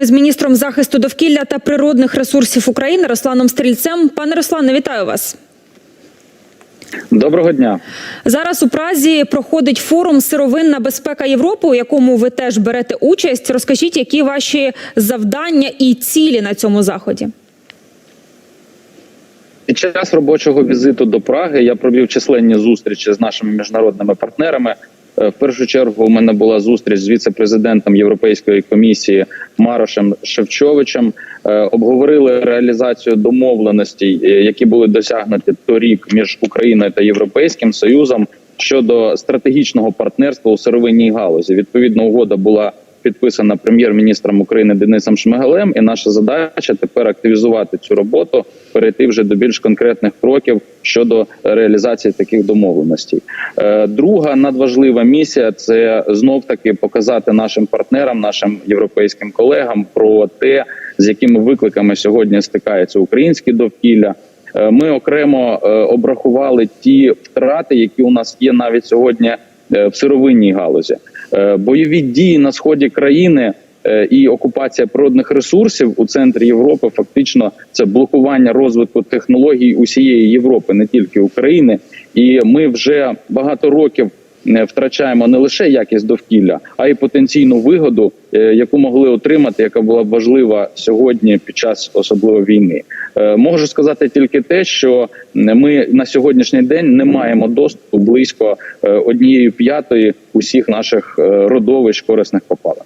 З міністром захисту довкілля та природних ресурсів України Русланом Стрільцем. Пане Руслане, вітаю вас. Доброго дня. Зараз у Празі проходить форум Сировинна безпека Європи, у якому ви теж берете участь. Розкажіть, які ваші завдання і цілі на цьому заході? Під час робочого візиту до Праги я провів численні зустрічі з нашими міжнародними партнерами. Е, В першу чергу у мене була зустріч з віце-президентом Європейської комісії Марошем Шевчовичем. Е, Обговорили реалізацію домовленостей, е, які були досягнуті торік між Україною та Європейським Союзом щодо стратегічного партнерства у сировинній галузі. Відповідно, угода була підписана прем'єр-міністром України Денисом Шмигалем. І наша задача тепер активізувати цю роботу, перейти вже до більш конкретних кроків щодо реалізації таких домовленостей. Е, Друга надважлива місія це знов таки показати нашим партнерам, нашим європейським колегам про те, з якими викликами сьогодні стикається українське довкілля. Е, Ми окремо е, обрахували ті втрати, які у нас є навіть сьогодні в сировинній галузі. Е, Бойові дії на сході країни е, і окупація природних ресурсів у центрі Європи фактично це блокування розвитку технологій усієї Європи, не тільки України. І ми вже багато років втрачаємо не лише якість довкілля, а й потенційну вигоду, е, яку могли отримати, яка була б важлива сьогодні під час особливо війни. Е, Можу сказати тільки те, що ми на сьогоднішній день не маємо доступу близько е, однієї п'ятої усіх наших е, родовищ корисних копалин.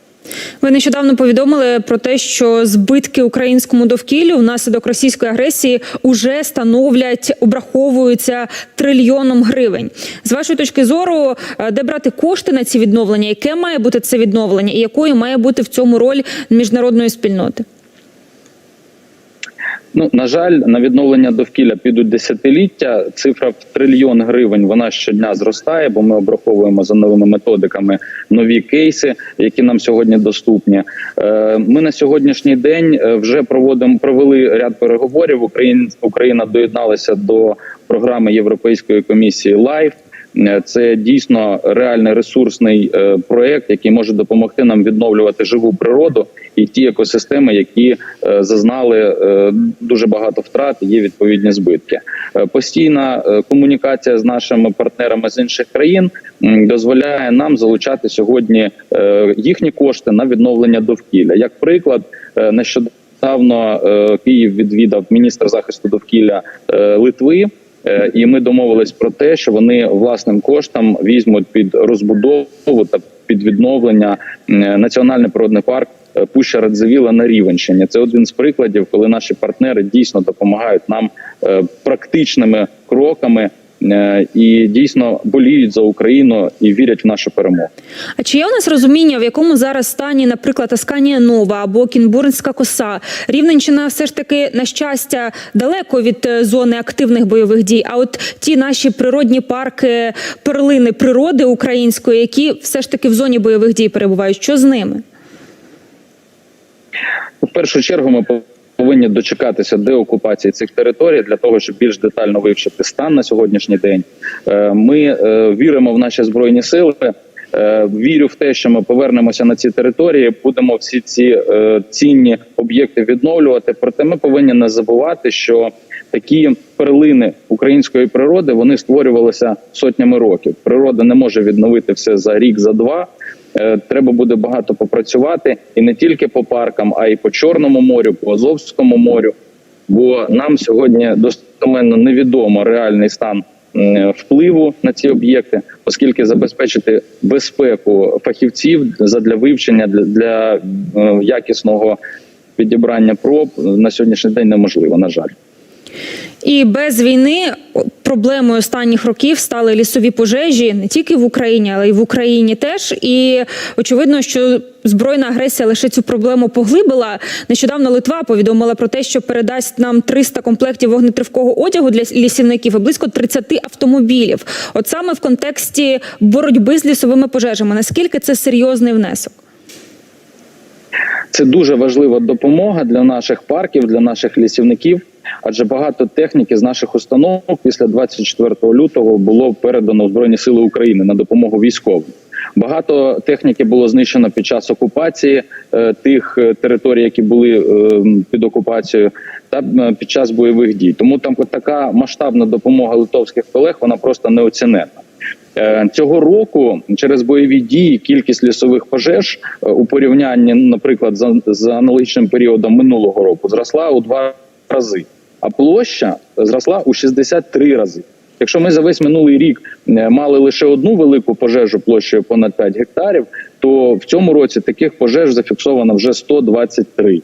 Ви нещодавно повідомили про те, що збитки українському довкіллю внаслідок російської агресії уже становлять, обраховуються трильйоном гривень. З вашої точки зору, е, де брати кошти на ці відновлення? Яке має бути це відновлення, і якою має бути в цьому роль міжнародної спільноти? Ну на жаль, на відновлення довкілля підуть десятиліття. Цифра в трильйон гривень вона щодня зростає, бо ми обраховуємо за новими методиками нові кейси, які нам сьогодні доступні. Е, Ми на сьогоднішній день е, вже проводимо провели ряд переговорів. Україна доєдналася до програми Європейської комісії LIFE. Е, Це дійсно реальний ресурсний е, проект, який може допомогти нам відновлювати живу природу і ті екосистеми, які е, зазнали дуже багато втрат. Є відповідні збитки. Постійна комунікація з нашими партнерами з інших країн дозволяє нам залучати сьогодні їхні кошти на відновлення довкілля. Як приклад, нещодавно Київ відвідав міністр захисту довкілля Литви. Е, І ми домовились про те, що вони власним коштом візьмуть під розбудову та під відновлення національний природний парк е, Пуща Радзивіла на Рівенщині. Це один з прикладів, коли наші партнери дійсно допомагають нам е, практичними кроками і дійсно боліють за Україну і вірять в нашу перемогу. А чи є у нас розуміння, в якому зараз стані, наприклад, Асканія Нова або Кінбурнська коса? Рівненщина все ж таки на щастя далеко від е, зони активних бойових дій. А от ті наші природні парки, перлини природи української, які все ж таки в зоні бойових дій перебувають, що з ними? В першу чергу ми повинні дочекатися деокупації цих територій для того, щоб більш детально вивчити стан на сьогоднішній день. Е, Ми е, віримо в наші збройні сили. Е, Вірю в те, що ми повернемося на ці території, будемо всі ці цінні об'єкти відновлювати. Проте ми повинні не забувати, що такі перлини української природи вони створювалися сотнями років. Природа не може відновити все за рік, за два. Е, Треба буде багато попрацювати і не тільки по паркам, а й по Чорному морю, по Азовському морю. Бо нам сьогодні достеменно невідомо реальний стан впливу на ці об'єкти, оскільки забезпечити безпеку фахівців задля вивчення для, для е, якісного підібрання проб на сьогоднішній день неможливо. На жаль. І без війни проблемою останніх років стали лісові пожежі не тільки в Україні, але й в Україні теж. І очевидно, що збройна агресія лише цю проблему поглибила. Нещодавно Литва повідомила про те, що передасть нам 300 комплектів вогнетривкого одягу для лісівників і близько 30 автомобілів. От саме в контексті боротьби з лісовими пожежами. Наскільки це серйозний внесок? Це дуже важлива допомога для наших парків, для наших лісівників. Адже багато техніки з наших установок після 24 лютого було передано в Збройні Сили України на допомогу військовим. Багато техніки було знищено під час окупації е, тих е, територій, які були е, під окупацією, та під час бойових дій. Тому там така масштабна допомога литовських колег вона просто неоціненна. Е, Цього року через бойові дії кількість лісових пожеж е, у порівнянні, наприклад, за аналогічним періодом минулого року зросла у два рази, а площа зросла у 63 рази. Якщо ми за весь минулий рік е, мали лише одну велику пожежу площею понад 5 гектарів, то в цьому році таких пожеж зафіксовано вже 123.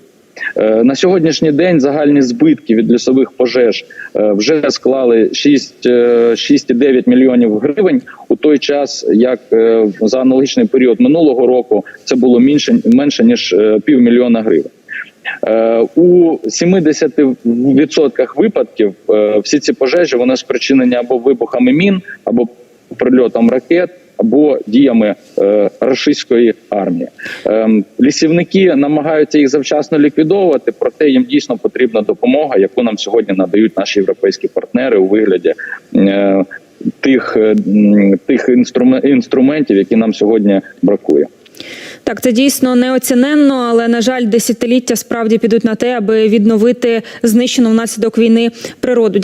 Е, На сьогоднішній день загальні збитки від лісових пожеж е, вже склали 6, е, 6,9 мільйонів гривень у той час, як за аналогічний період минулого року це було менше, менше ніж півмільйона гривень. Е, У 70% випадків е, всі ці пожежі вони спричинені або вибухами мін, або прильотом ракет, або діями е, рашистської армії. Лісівники намагаються їх завчасно ліквідовувати, проте їм дійсно потрібна допомога, яку нам сьогодні надають наші європейські партнери у вигляді тих, тих інструмен- інструментів, які нам сьогодні бракує. Так, це дійсно неоціненно, але на жаль, десятиліття справді підуть на те, аби відновити знищену внаслідок війни природу. Дякую.